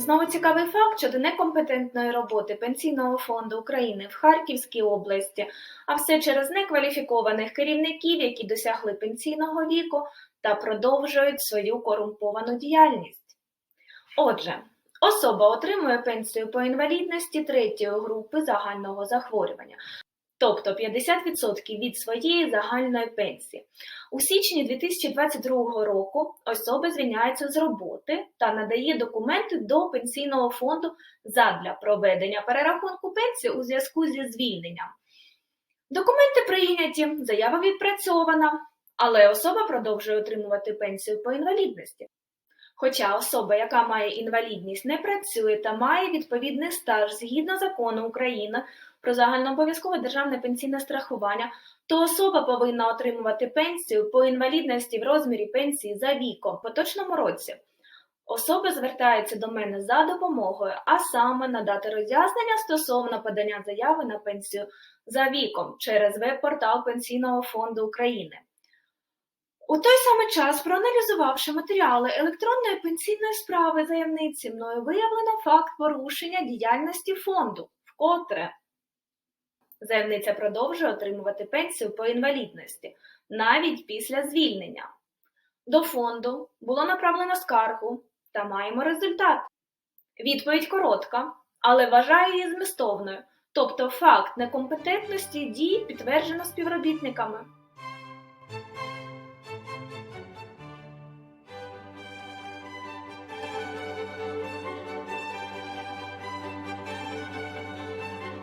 Знову цікавий факт щодо некомпетентної роботи Пенсійного фонду України в Харківській області, а все через некваліфікованих керівників, які досягли пенсійного віку та продовжують свою корумповану діяльність. Отже, особа отримує пенсію по інвалідності третьої групи загального захворювання, тобто 50% від своєї загальної пенсії. У січні 2022 року особа звільняється з роботи та надає документи до пенсійного фонду задля проведення перерахунку пенсії у зв'язку зі звільненням. Документи прийняті, заява відпрацьована, але особа продовжує отримувати пенсію по інвалідності. Хоча особа, яка має інвалідність, не працює та має відповідний стаж згідно закону України про загальнообов'язкове державне пенсійне страхування, то особа повинна отримувати пенсію по інвалідності в розмірі пенсії за віком поточному році. Особа звертається до мене за допомогою, а саме надати роз'яснення стосовно подання заяви на пенсію за віком через веб-портал Пенсійного фонду України. У той самий час, проаналізувавши матеріали електронної пенсійної справи заявниці, мною виявлено факт порушення діяльності фонду, вкотре заявниця продовжує отримувати пенсію по інвалідності навіть після звільнення. До фонду було направлено скаргу та маємо результат. Відповідь коротка, але вважаю її змістовною, тобто факт некомпетентності дій підтверджено співробітниками.